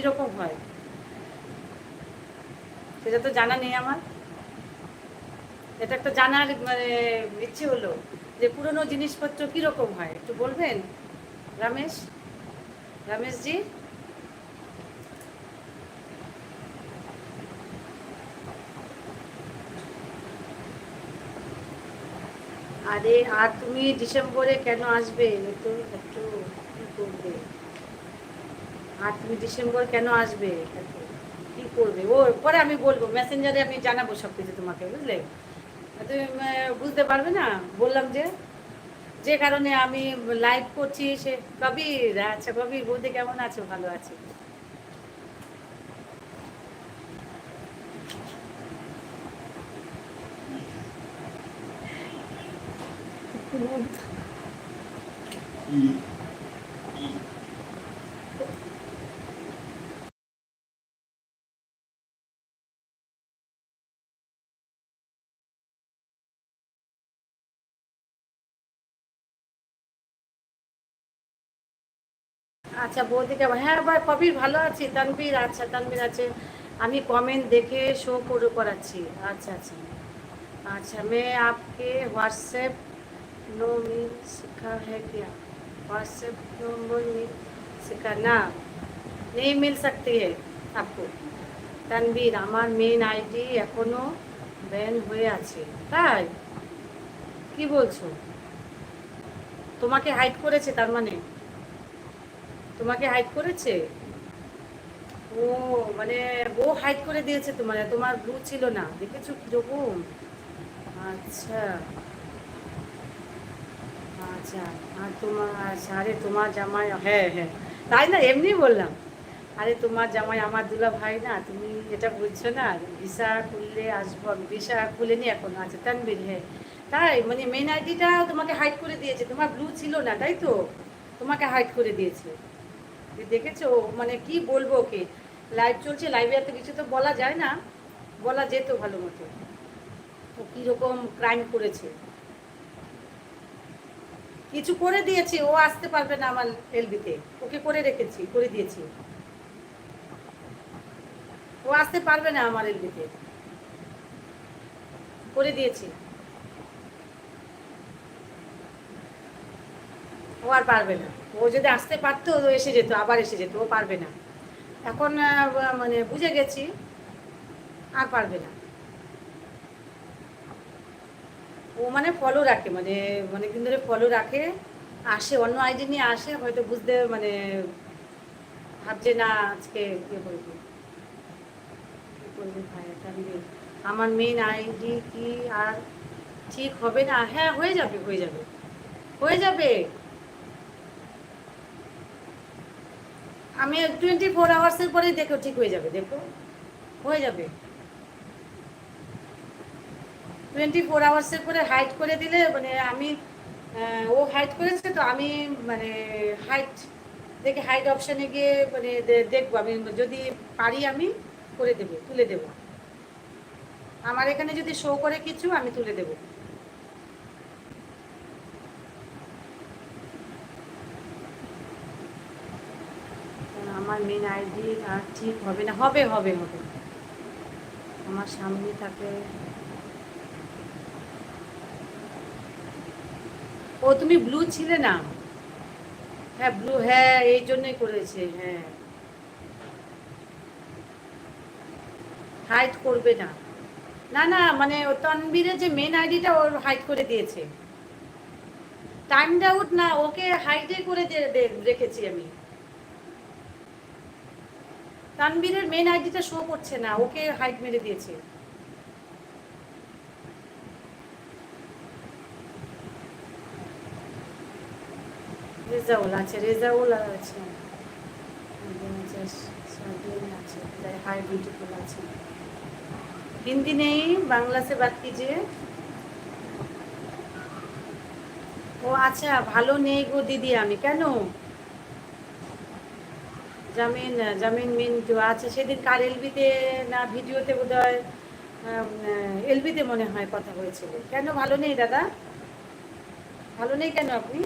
কীরকম হয়? সেটা তো জানা নেই আমার। এটা একটা জানার মানে ইচ্ছে হলো যে পুরনো জিনিসপত্র কীরকম হয়? একটু বলবেন? রমেশ? রমেশজি? আরে, আর তুমি ডিসেম্বরে কেন আসবে? একটু একটু করবে? আর তুমি ডিসেম্বর কেন আসবে? কি করবে? ও, পরে আমি বলব মেসেঞ্জারে আমি জানাব সব কিছু তোমাকে, বুঝলে? তুমি বুঝতে পারবে না? বললাম যে যে কারণে আমি লাইভ করছি, সে কবির আচ্ছা কবির বলতে কেমন আছো? ভালো আছে। আচ্ছা বৌদি কেমন হ্যাঁ ভাই কবির ভালো আছি তানবীর আচ্ছা তানবীর আছে আমি কমেন্ট দেখে শো করে করাচ্ছি আচ্ছা আচ্ছা अच्छा मैं आपके व्हाट्सएप नो मिल सिखा है क्या व्हाट्सएप नंबर मिल सिखा ना नहीं मिल सकती है आपको তানবীর আমার মেন আইডি এখনো ব্যান হয়ে আছে তাই কি বলছো তোমাকে হাইড করেছে তার মানে তোমাকে হাইড করেছে? ও মানে ও হাইড করে দিয়েছে তোমার তোমার ব্লু ছিল না। দেখেছ কীরকম আচ্ছা। আচ্ছা আর তোমার আচ্ছা আরে তোমার জামাই হ্যাঁ হ্যাঁ। তাই না? এমনি বললাম। আরে তোমার জামাই আমার দুলা ভাই না, তুমি এটা বুঝছ না? ভিসা খুললে আসব আমি। ভিসা খুলেনি এখন আচ্ছা তানবীর হ্যাঁ। তাই মানে মেন আইডিটা তোমাকে হাইড করে দিয়েছে। তোমার ব্লু ছিল না, তাই তো? তোমাকে হাইড করে দিয়েছে। দেখেছ মানে কি বলব ওকে? লাইভ চলছে লাইভে এত কিছু তো বলা যায় না। বলা যেত ভালো মতো। ও কীরকম ক্রাইম করেছে। কিছু করে দিয়েছি, ও আসতে পারবে না আমার এলবিতে ওকে করে রেখেছি, করে দিয়েছি। ও আসতে পারবে না আমার এলবিতে করে দিয়েছি। ও আর পারবে না। ও যদি আসতে পারতো, ও এসে যেত, আবার এসে যেত, ও পারবে না। এখন মানে বুঝে গেছি, আর পারবে না। ও মানে ফলো রাখে মানে মানে দিন ধরে ফলো রাখে, আসে, অন্য আইডি নিয়ে আসে, হয়তো বুঝতে মানে ভাবছে, না, আজকে ইয়ে করবে। করবে ভাই আমার মেন আইডি কি আর ঠিক হবে না? হ্যাঁ হয়ে যাবে হয়ে যাবে। হয়ে যাবে। আমি টোয়েন্টি ফোর আওয়ার্সের পরেই দেখো ঠিক হয়ে যাবে, দেখো। হয়ে যাবে। টোয়েন্টি ফোর আওয়ার্সের পরে হাইট করে দিলে মানে আমি ও হাইট করেছে তো আমি মানে হাইট দেখে হাইট অপশানে গিয়ে মানে দেখব। আমি যদি পারি আমি করে দেবো, তুলে দেবো। আমার এখানে যদি শো করে কিছু, আমি তুলে দেবো। আমার মেন আইডি আর ঠিক হবে না, হবে হবে হবে। আমার সামনে থাকে। ও, তুমি ব্লু ছিলে না? হ্যাঁ ব্লু হ্যাঁ এই জন্যই করেছে হ্যাঁ। হাইড করবে না। না না মানে তনবীরের যে মেন আইডিটা ওর হাইড করে দিয়েছে। টাইম আউট না, ওকে হাইডে করে রেখেছি আমি। তানবীরের মেন আইডিটা শো করছে না, ওকে হাইট মেরে দিয়েছে। রেজাউল আছে রেজাউল আছে। হাই বিউটিফুল আছে হিন্দি নেই বাংলা সে বাদ কিজিয়ে ও আচ্ছা ভালো নেই গো দিদি, আমি কেন? জামিন জামিন মিন্টু আচ্ছা সেদিন কার এলবিতে না ভিডিওতে বোধ হয় এলবিতে মনে হয় কথা হয়েছিল। কেন? ভালো নেই দাদা? ভালো নেই কেন আপনি?